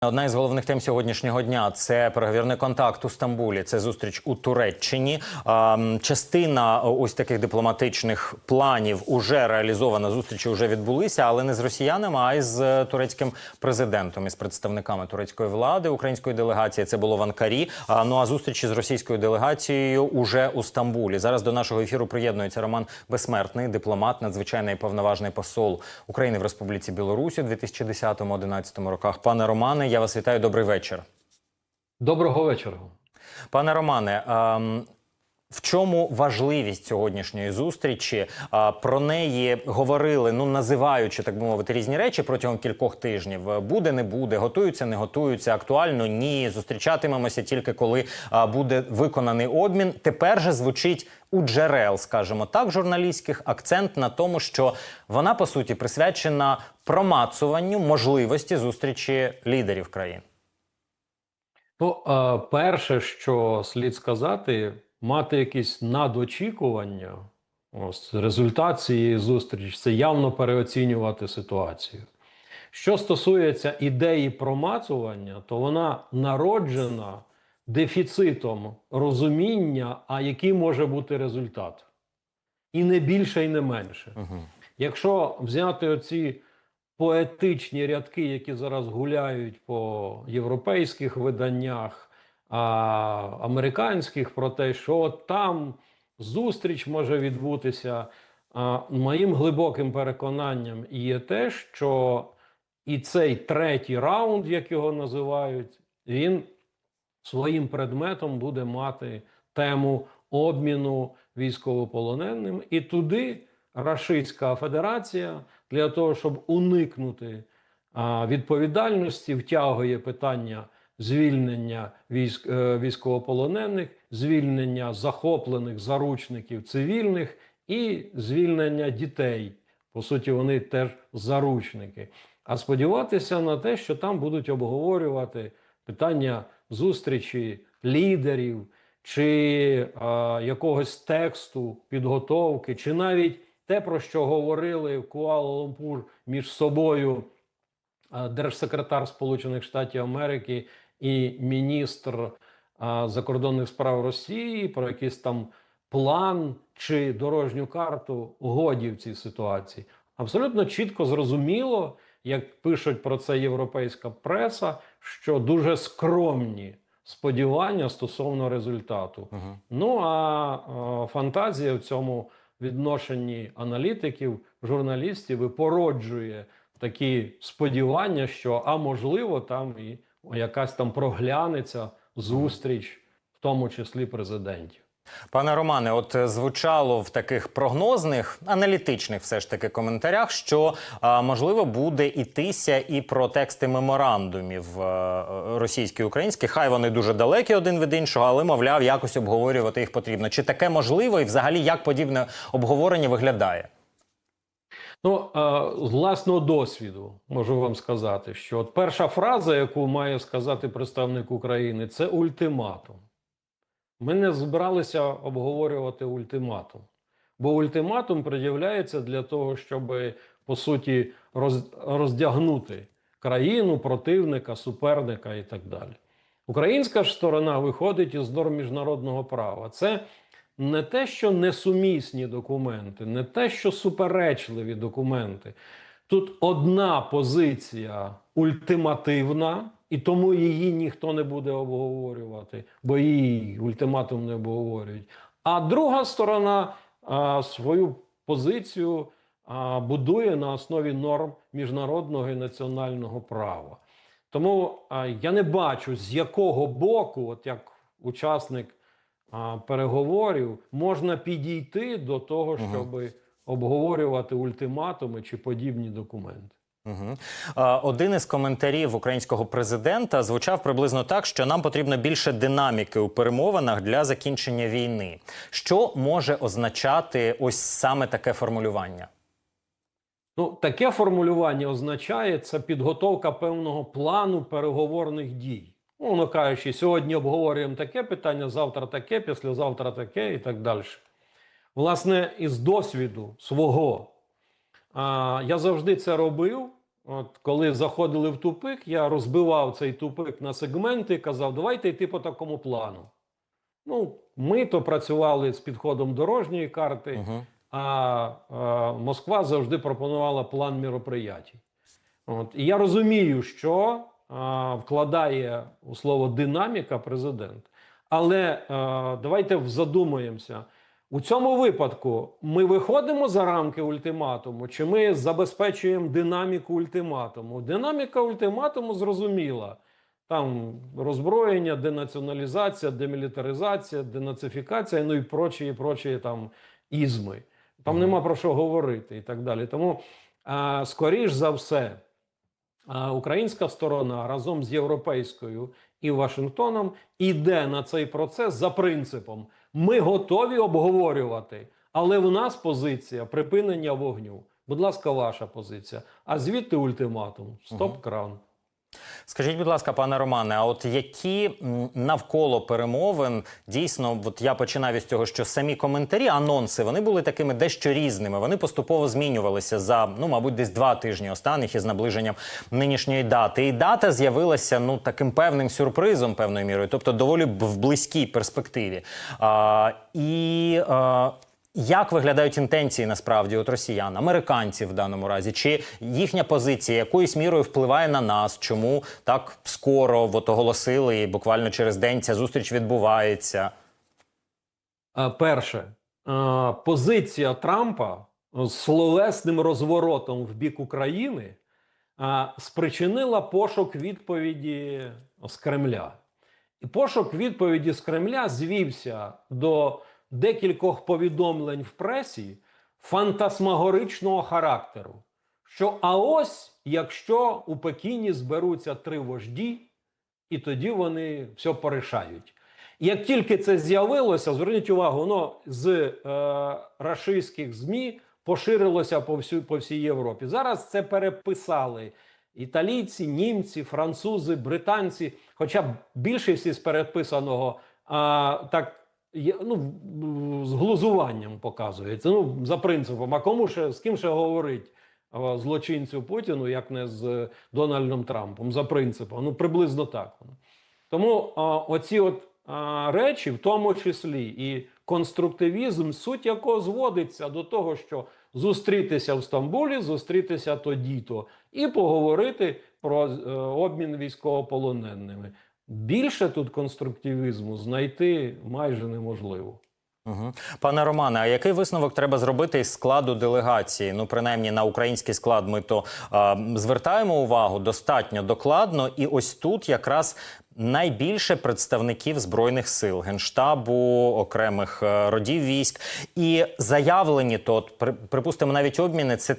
Одна із головних тем сьогоднішнього дня це переговірний контакт у Стамбулі. Це зустріч у Туреччині. Частина ось таких дипломатичних планів уже реалізована. Зустрічі вже відбулися, але не з росіянами, а й з е, турецьким президентом із представниками турецької влади української делегації. Це було в Анкарі. Ну а зустрічі з російською делегацією уже у Стамбулі. Зараз до нашого ефіру приєднується Роман Безсмертний, дипломат, надзвичайний повноважний посол України в Республіці Білорусь у 2010-2011 роках. Пане Романе, я вас вітаю. Добрий вечір. Доброго вечора. Пане Романе. ем, В чому важливість сьогоднішньої зустрічі? Про неї говорили, ну називаючи так би мовити, різні речі протягом кількох тижнів. Буде, не буде, готуються, не готуються, актуально ні. Зустрічатимемося тільки коли буде виконаний обмін. Тепер же звучить у джерел, скажімо так, журналістських акцент на тому, що вона по суті присвячена промацуванню можливості зустрічі лідерів країн. Ну, перше, що слід сказати, мати якісь надочікування. Ось результат цієї зустрічі це явно переоцінювати ситуацію. Що стосується ідеї промацування, то вона народжена дефіцитом розуміння, а який може бути результат. І не більше, і не менше. Угу. Якщо взяти оці поетичні рядки, які зараз гуляють по європейських виданнях, а, американських, про те, що там зустріч може відбутися, а, моїм глибоким переконанням є те, що і цей третій раунд, як його називають, він своїм предметом буде мати тему обміну військовополоненим, і туди Рашистська Федерація для того, щоб уникнути а, відповідальності, втягує питання звільнення військ, е, військовополонених, звільнення захоплених заручників цивільних і звільнення дітей. По суті, вони теж заручники. А сподіватися на те, що там будуть обговорювати питання зустрічі лідерів чи а, якогось тексту підготовки, чи навіть те, про що говорили в Куала-Лумпур між собою держсекретар Сполучених Штатів Америки і міністр а, закордонних справ Росії, про якийсь там план чи дорожню карту годі в цій ситуації. Абсолютно чітко зрозуміло, як пишуть про це європейська преса, що дуже скромні сподівання стосовно результату. Угу. Ну а фантазія в цьому відношенні аналітиків, журналістів і породжує такі сподівання, що а можливо, там і якась там проглянеться зустріч, в тому числі президентів. Пане Романе, от е, звучало в таких прогнозних, аналітичних все ж таки коментарях, що а, можливо буде йтися і про тексти меморандумів е, російські українські. Хай вони дуже далекі один від іншого, але мовляв, якось обговорювати їх потрібно. Чи таке можливо, і взагалі як подібне обговорення виглядає? Ну, з власного досвіду можу вам сказати, що от перша фраза, яку має сказати представник України, це ультиматум. Ми не збиралися обговорювати ультиматум, бо ультиматум пред'являється для того, щоб по суті роздягнути країну, противника, суперника і так далі. Українська ж сторона виходить із норм міжнародного права. Це не те, що несумісні документи, не те, що суперечливі документи. Тут одна позиція ультимативна, і тому її ніхто не буде обговорювати, бо її ультиматум не обговорюють. А друга сторона а, свою позицію а, будує на основі норм міжнародного і національного права. Тому а, я не бачу, з якого боку, от як учасник переговорів, можна підійти до того, щоб обговорювати ультиматуми чи подібні документи. Угу. Один із коментарів українського президента звучав приблизно так, що нам потрібно більше динаміки у перемовинах для закінчення війни. Що може означати ось саме таке формулювання? Ну, таке формулювання означає це підготовка певного плану переговорних дій. Ну, Воно кажучи, сьогодні обговорюємо таке питання, завтра таке, післязавтра таке і так далі. Власне, із досвіду свого а, я завжди це робив от коли заходили в тупик, я розбивав цей тупик на сегменти і казав, давайте йти по такому плану. Ну, ми то працювали з підходом дорожньої карти, Угу. а, а Москва завжди пропонувала план міроприятій. От. І я розумію, що вкладає у слово динаміка президент. Але давайте задумаємося. У цьому випадку ми виходимо за рамки ультиматуму, чи ми забезпечуємо динаміку ультиматуму? Динаміка ультиматуму зрозуміла. Там роззброєння, денаціоналізація, демілітаризація, денацифікація, ну і прочі, і прочі там ізми. Там нема про що говорити і так далі. Тому, а, скоріш за все, українська сторона разом з європейською і Вашингтоном іде на цей процес за принципом: ми готові обговорювати, але в нас позиція припинення вогню. Будь ласка, ваша позиція. А звідти ультиматум. Стоп кран. Скажіть, будь ласка, пане Романе, а от які навколо перемовин дійсно, от я починав із цього, що самі коментарі, анонси, вони були такими дещо різними. Вони поступово змінювалися за ну, мабуть, десь два тижні останніх із наближенням нинішньої дати. І дата з'явилася ну таким певним сюрпризом, певною мірою, тобто доволі в близькій перспективі. А, і а, як виглядають інтенції насправді от росіян, американців в даному разі? Чи їхня позиція якоюсь мірою впливає на нас? Чому так скоро от оголосили і буквально через день ця зустріч відбувається? Перше, позиція Трампа з словесним розворотом в бік України спричинила пошук відповіді з Кремля. І пошук відповіді з Кремля звівся до декількох повідомлень в пресі фантасмагоричного характеру. Що а ось якщо у Пекіні зберуться три вожді, і тоді вони все порішають. Як тільки це з'явилося, зверніть увагу, воно з е, рашистських ЗМІ поширилося по, всю, по всій Європі. Зараз це переписали італійці, німці, французи, британці. Хоча більшість із переписаного а, так є, ну, з глузуванням показується. Ну, за принципом, а кому ще з ким ще говорить? Злочинцю Путіну, як не з Дональдом Трампом, за принципом. Ну, приблизно так. Тому а, оці от а, речі, в тому числі і конструктивізм, суть якого зводиться до того, що зустрітися в Стамбулі, зустрітися тоді-то, і поговорити про е, обмін військовополоненими. Більше тут конструктивізму знайти майже неможливо. Угу. Пане Романе, а який висновок треба зробити із складу делегації? Ну, принаймні на український склад ми то а, звертаємо увагу достатньо докладно, і ось тут якраз. Найбільше представників збройних сил, генштабу, окремих е, родів військ і заявлені то, от, при- припустимо, навіть обміни. Це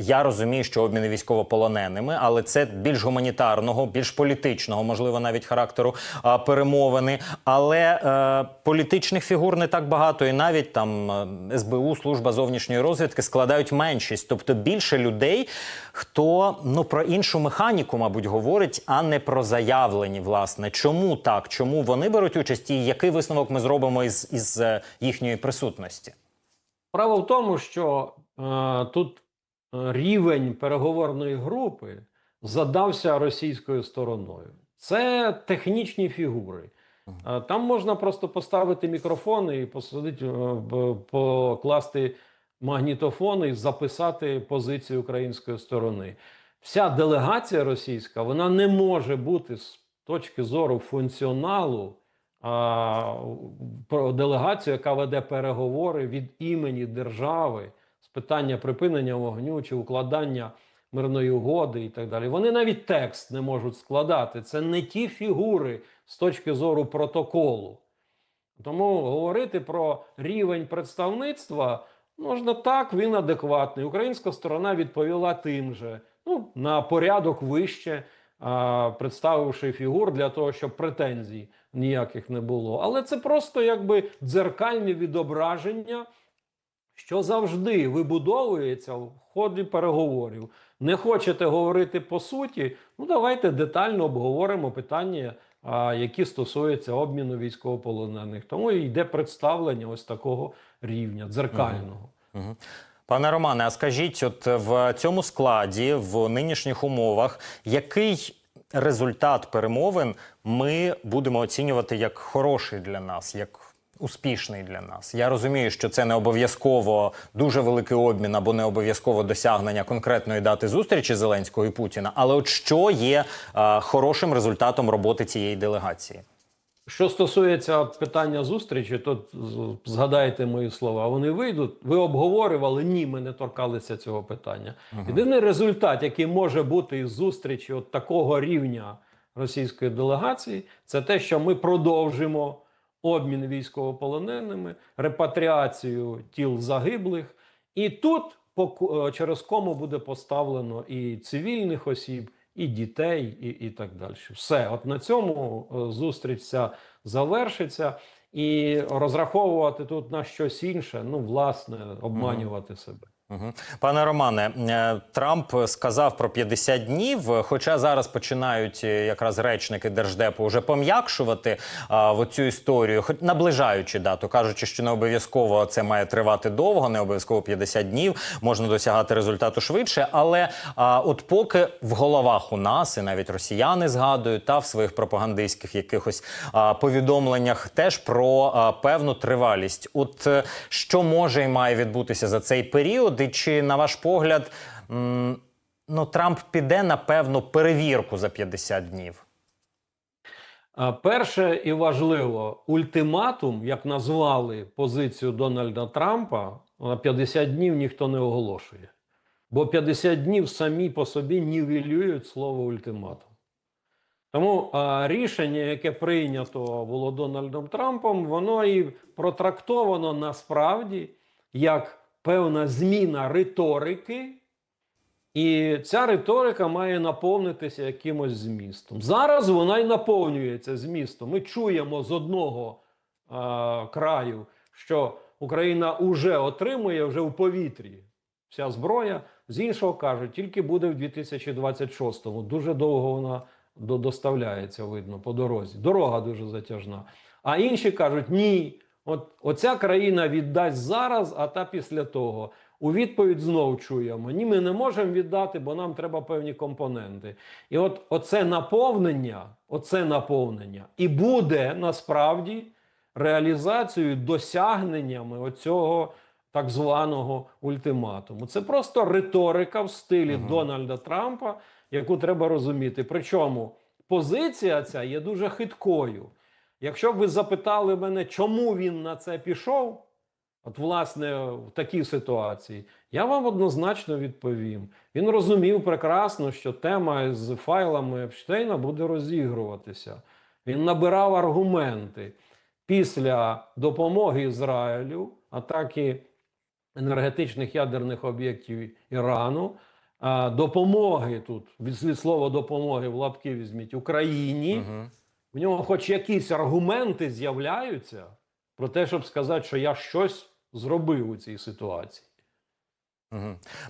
я розумію, що обміни військовополоненими, але це більш гуманітарного, більш політичного, можливо, навіть характеру а, перемовини. Але е, політичних фігур не так багато, і навіть там е, СБУ, служба зовнішньої розвідки складають меншість, тобто більше людей, хто ну про іншу механіку, мабуть, говорить, а не про заявлені. Власне, чому так? Чому вони беруть участь, і який висновок ми зробимо із, із е, їхньої присутності? Справа в тому, що е, тут рівень переговорної групи задався російською стороною. Це технічні фігури. Е, Там можна просто поставити мікрофон і посадити, е, покласти магнітофон і записати позицію української сторони. Вся делегація російська вона не може бути з точки зору функціоналу а, про делегацію, яка веде переговори від імені держави питання припинення вогню чи укладання мирної угоди і так далі. Вони навіть текст не можуть складати. Це не ті фігури з точки зору протоколу. Тому говорити про рівень представництва можна так, він адекватний. Українська сторона відповіла тим же, ну, на порядок вище, а, представивши фігур для того, щоб претензій ніяких не було. Але це просто якби дзеркальне відображення, що завжди вибудовується в ході переговорів. Не хочете говорити по суті? Ну давайте детально обговоримо питання, які стосуються обміну військовополонених. Тому і йде представлення ось такого рівня, дзеркального. Угу. Пане Романе, а скажіть, от в цьому складі, в нинішніх умовах, який результат перемовин ми будемо оцінювати як хороший для нас, як успішний для нас? Я розумію, що це не обов'язково дуже великий обмін або не обов'язково досягнення конкретної дати зустрічі Зеленського і Путіна. Але от що є е, хорошим результатом роботи цієї делегації? Що стосується питання зустрічі, то згадайте мої слова. Вони вийдуть. Ви обговорювали? Ні, ми не торкалися цього питання. Єдиний результат, який може бути із зустрічі от такого рівня російської делегації, це те, що ми продовжимо обмін військовополоненими, репатріацію тіл загиблих, і тут е, через кому буде поставлено і цивільних осіб, і дітей, і, і так далі. Все, от на цьому е, зустріч ця завершиться, і розраховувати тут на щось інше, ну власне, обманювати себе. Пане Романе, е, Трамп сказав про 50 днів, хоча зараз починають е, якраз речники держдепу вже пом'якшувати в цю історію, хоч наближаючи дату, кажучи, що не обов'язково це має тривати довго, не обов'язково 50 днів, можна досягати результату швидше. Але а, от поки в головах у нас і навіть росіяни згадують та в своїх пропагандистських якихось а, повідомленнях теж про а, певну тривалість. От е, що може і має відбутися за цей період, і чи на ваш погляд, ну Трамп піде на певну перевірку за 50 днів? Перше і важливо, ультиматум, як назвали позицію Дональда Трампа, на 50 днів ніхто не оголошує. Бо 50 днів самі по собі нівелюють слово ультиматум. Тому а, рішення, яке прийнято було Дональдом Трампом, воно і протрактовано насправді як певна зміна риторики і ця риторика має наповнитися якимось змістом. Зараз вона й наповнюється змістом. Ми чуємо з одного а, краю, що Україна вже отримує вже в повітрі вся зброя. З іншого кажуть, тільки буде в 2026-му. Дуже довго вона доставляється, видно, по дорозі. Дорога дуже затяжна. А інші кажуть, ні. От оця країна віддасть зараз, а та після того. У відповідь знов чуємо: ні, ми не можемо віддати, бо нам треба певні компоненти. І от оце наповнення, оце наповнення і буде насправді реалізацією, досягненнями оцього так званого ультиматуму. Це просто риторика в стилі Мгм. Дональда Трампа, яку треба розуміти. Причому позиція ця є дуже хиткою. Якщо б ви запитали мене, чому він на це пішов, от власне в такій ситуації, я вам однозначно відповім. Він розумів прекрасно, що тема з файлами Епштейна буде розігруватися. Він набирав аргументи після допомоги Ізраїлю, атаки енергетичних ядерних об'єктів Ірану, допомоги тут від слова допомоги в лапки візьміть Україні. Угу. В нього хоч якісь аргументи з'являються про те, щоб сказати, що я щось зробив у цій ситуації.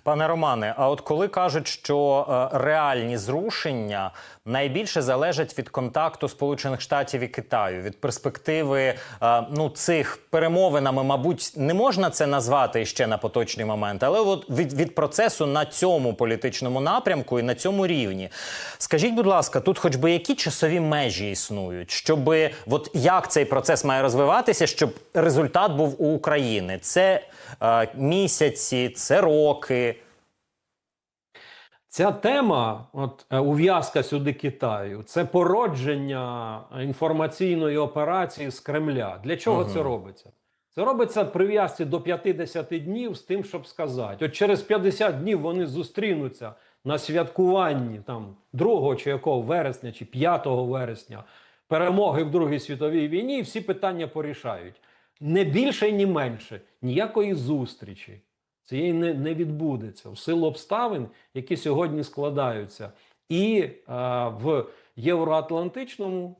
Пане Романе, а от коли кажуть, що е, реальні зрушення найбільше залежать від контакту Сполучених Штатів і Китаю, від перспективи е, ну цих перемовинами, мабуть, не можна це назвати ще на поточний момент, але от від, від процесу на цьому політичному напрямку і на цьому рівні. Скажіть, будь ласка, тут хоч би які часові межі існують, щоб от як цей процес має розвиватися, щоб результат був у України? Це е, місяці, це роки. Ця тема, от е, ув'язка сюди Китаю, це породження інформаційної операції з Кремля. Для чого Мгм. це робиться? Це робиться прив'язці до 50 днів з тим, щоб сказати: от через 50 днів вони зустрінуться на святкуванні там 2 чи якого вересня, чи 5 вересня перемоги в Другій світовій війні, і всі питання порішають. Не більше і менше ніякої зустрічі. Цієї не, не відбудеться в силу обставин, які сьогодні складаються, і а, в євроатлантичному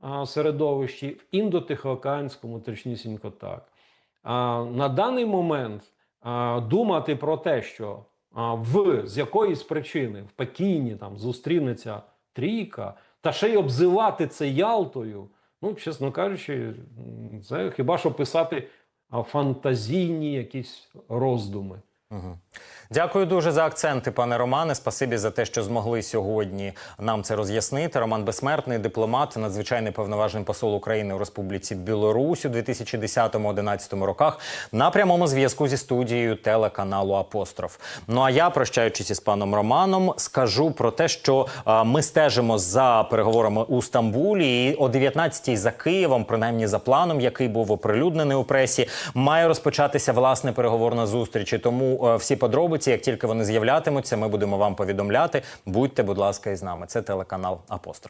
а, середовищі, в індотихоокеанському, точнісінько так. А, на даний момент а, думати про те, що а, в з якоїсь причини в Пекіні там зустрінеться трійка, та ще й обзивати це Ялтою. Ну, чесно кажучи, це хіба що писати а, фантазійні якісь роздуми. Дякую дуже за акценти, пане Романе. Спасибі за те, що змогли сьогодні нам це роз'яснити. Роман Безсмертний, дипломат, надзвичайний повноважний посол України у Республіці Білорусь у 2010-2011 роках на прямому зв'язку зі студією телеканалу Апостроф. Ну а я, прощаючись із паном Романом, скажу про те, що ми стежимо за переговорами у Стамбулі. І о 19-й за Києвом, принаймні за планом, який був оприлюднений у пресі, має розпочатися власне переговорна зустріч. І Тому е, всі подробиці, як тільки вони з'являтимуться, ми будемо вам повідомляти. Будьте, будь ласка, із нами. Це телеканал Апостроф.